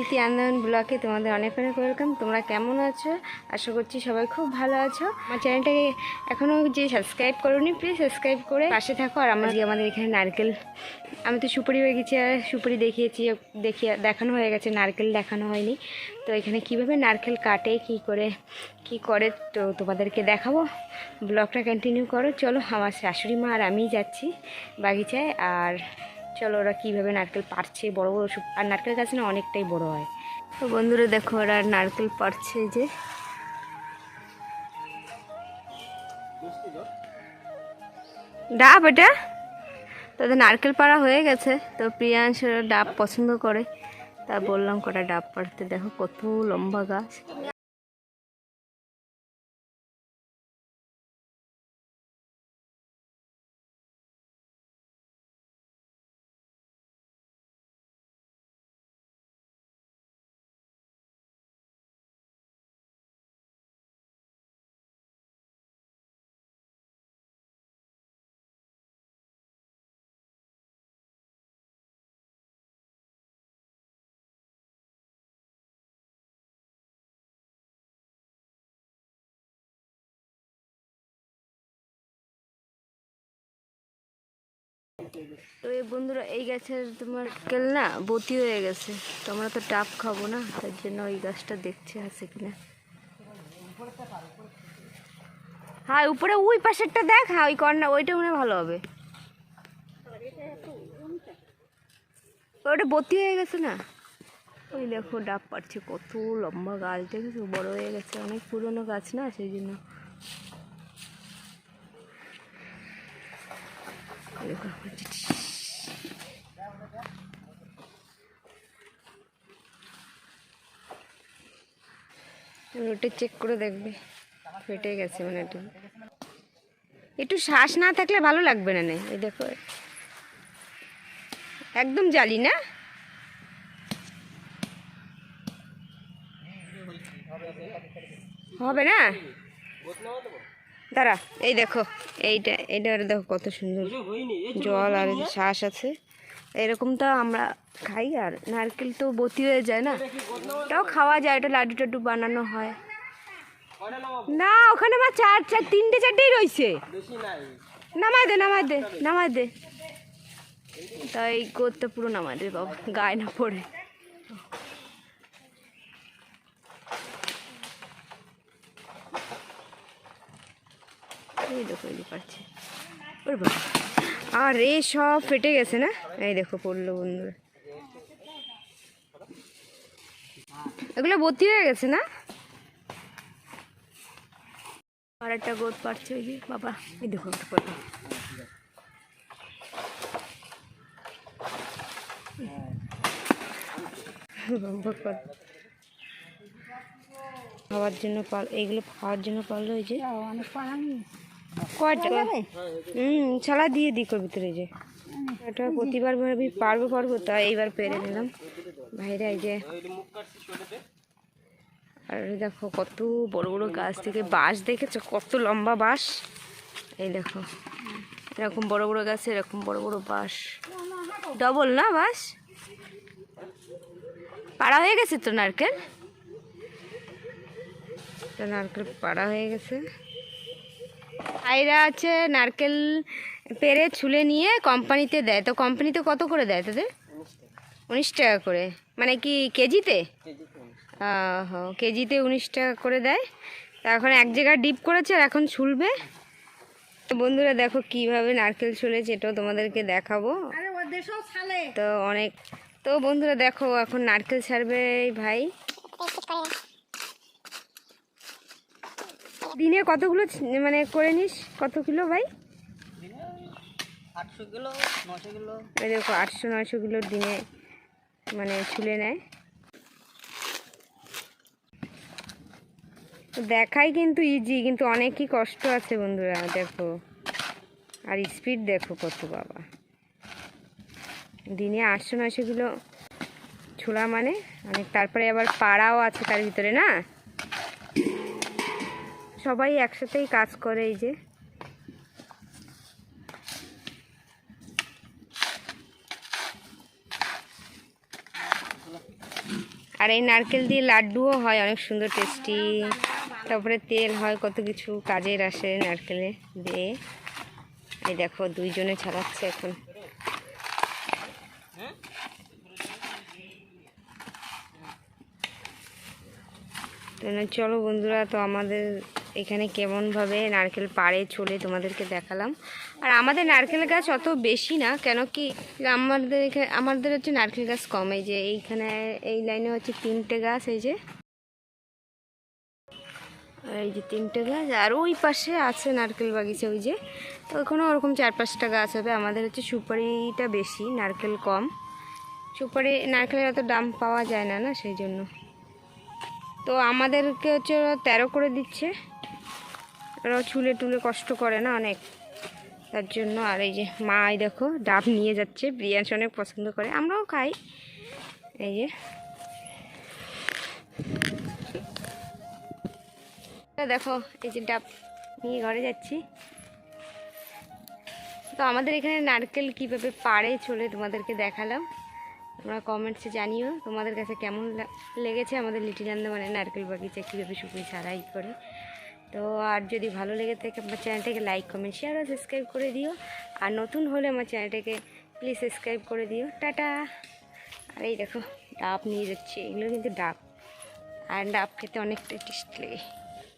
কৃতি আন্দোলন ব্লকে তোমাদের অনেক অনেক ওয়েলকাম তোমরা কেমন আছো? আশা করছি সবাই খুব ভালো আছো। আমার চ্যানেলটাকে এখনও যে সাবস্ক্রাইব করোনি প্লিজ সাবস্ক্রাইব করে পাশে থাকো। আর আমরা যে আমাদের এখানে নারকেল, আমি তো সুপারি হয়ে গেছি আর সুপারি দেখিয়েছি দেখিয়ে দেখানো হয়ে গেছে, নারকেল দেখানো হয়নি। তো এখানে কীভাবে নারকেল কাটে, কি করে কি করে, তো তোমাদেরকে দেখাবো। ব্লগটা কন্টিনিউ করো। চলো, আমার শাশুড়ি মা আর আমিই যাচ্ছি বাগিচায়। আর চলো ওরা কীভাবে নারকেল পারছে, বড় বড় আর নারকেল গাছ না অনেকটাই বড় হয়। তো বন্ধুরা দেখো ওরা নারকেল পারছে যে। ডাব এটা? তাদের নারকেল পাড়া হয়ে গেছে। তো প্রিয়াংশ ডাব পছন্দ করে। তা বললাম কটা ডাব পাড়তে। দেখো কত লম্বা গাছ। তো এই বন্ধুরা, এই গাছের তোমার কেল না বতি হয়ে গেছে। তো আমরা তো ডাব খাব না, তার জন্য ওই গাছটা দেখছে আছে কিনা। হ্যাঁ উপরে ওই পাশেরটা দেখ হ্যাঁ ওই কর্নার ওইটা মনে ভালো হবে। ওটা বতি হয়ে গেছে না? ওই দেখো, ডাব পাচ্ছে কত লম্বা গাছ, দেখেছ? বড় হয়ে গেছে, অনেক পুরনো গাছ না, সেই জন্য। ওটা চেক করে দেখবে। ফেটে গেছে মানে একটু। একটু শ্বাস না থাকলে ভালো লাগবে না, এই দেখো। একদম জালি না? হবে না? দাঁড়া এই দেখো এইটা এইটা দেখো কত সুন্দর জল আর শ্বাস আছে। এরকম তো আমরা খাই আর নারকেল তো বতি হয়ে যায় না? এটাও খাওয়া যায় এটা লাড্ডু টাড্ডু বানানো হয়। না ওখানে আমার চার চার তিনটে চারটেই রয়েছে। নামাই দে নামাই দে নামাই দে। তাই করতে পুরো নামাই দে বাবা গায়ে না পড়ে। এই দেখো, এই পাচ্ছে। ওর বাবা। আর এ সব ফেটে গেছে না? এই দেখো, পড়ল বন্ধুরা। এগুলো ভর্তি হয়ে গেছে না? আর একটা গোদ পারছে ওই যে, বাবা। এই দেখো পড়ল। খাওয়ার জন্য পাল এইগুলো খাওয়ার জন্য পারল ওই যে কয়টা? হুম ছড়া দিয়ে দিই ভিতরে যে। এটা প্রতিবার ভাবি পারব পারব তাই এইবার পেরে নিলাম। ভাইরা এই যে আর এই দেখো কত বড় বড় গাছ থেকে বাঁশ দেখেছ? কত লম্বা বাঁশ। এই দেখো এরকম বড় বড় গাছে এরকম বড় বড় বাঁশ। ডবল না বাঁশ? পাড়া হয়ে গেছে তো নারকেল? তো নারকেল পাড়া হয়ে গেছে। আইরা আছে নারকেল পেরে ছুলে নিয়ে কোম্পানিতে দেয়। তো কোম্পানিতে কত করে দেয় তোদের? উনিশ টাকা করে। মানে কি কেজিতে? হ কেজিতে উনিশ টাকা করে দেয়। তা এখন এক জায়গায় ডিপ করেছে আর এখন ছুলবে। তো বন্ধুরা দেখো কীভাবে নারকেল ছুলেছে এটাও তোমাদেরকে দেখাবো। তো অনেক তো বন্ধুরা দেখো এখন নারকেল ছাড়বে এই ভাই। দিনে কতগুলো মানে করে নিস? কত কিলো ভাই? আটশো কিলো নশো কিলো। এই দেখো আটশো নয়শো কিলো দিনে মানে ছুলে নেয়। দেখাই কিন্তু ইজি কিন্তু অনেকই কষ্ট আছে বন্ধুরা দেখো। আর স্পিড দেখো কত বাবা। দিনে আটশো নয়শো কিলো ছোলা মানে অনেক তারপরে আবার পাড়াও আছে তার ভিতরে না? সবাই একসাথেই কাজ করে এই যে। আর এই নারকেল দিয়ে লাড্ডুও হয়, অনেক সুন্দর টেস্টি তারপরে তেল হয়, কত কিছু কাজের আসে নারকেলে দিয়ে। এই দেখো, দুইজনে ছাড়াচ্ছে এখন। চলো বন্ধুরা, তো আমাদের এখানে কেমনভাবে নারকেল পাড়ে চলে তোমাদেরকে দেখালাম। আর আমাদের নারকেল গাছ অত বেশি না, কেন কি আমাদের এখানে আমাদের হচ্ছে নারকেল গাছ কম। যে এইখানে, এই লাইনে হচ্ছে তিনটে গাছ, এই যে। এই যে তিনটে গাছ, আর ওই পাশে আছে নারকেল বাগিচা, ওই যে। তো ওখানে ওরকম চার পাঁচটা গাছ হবে। আমাদের হচ্ছে সুপারিটা বেশি, নারকেল কম। সুপারি, নারকেলের অত দাম পাওয়া যায় না না? সেই জন্য। তো আমাদেরকে হচ্ছে তেরো করে দিচ্ছে। ওরা চুলে টুলে কষ্ট করে না অনেক। তার জন্য আর এই যে মা এই দেখো, ডাব নিয়ে যাচ্ছে বিরিয়ানি অনেক পছন্দ করে, আমরাও খাই। এই যে। দেখো, এই যে ডাব নিয়ে ঘরে যাচ্ছি। তো আমাদের এখানে নারকেল কীভাবে পাড়ে চলে তোমাদেরকে দেখালাম। তোমরা কমেন্টসে জানিও, তোমাদের কাছে কেমন লেগেছে আমাদের লিটিল মানে নারকেল বাগিচা কীভাবে শুকিয়ে ছাড়াই করে। তো আর যদি ভালো লেগে থাকে আমার চ্যানেলটাকে লাইক কমেন্ট শেয়ার আর সাবস্ক্রাইব করে দিও। আর নতুন হলে আমার চ্যানেলটাকে প্লিজ সাবস্ক্রাইব করে দিও। টাটা। আর এই দেখো, ডাব নিয়ে যাচ্ছে। এগুলো কিন্তু ডাব। আর ডাব খেতে অনেকটা টেস্ট লাগে।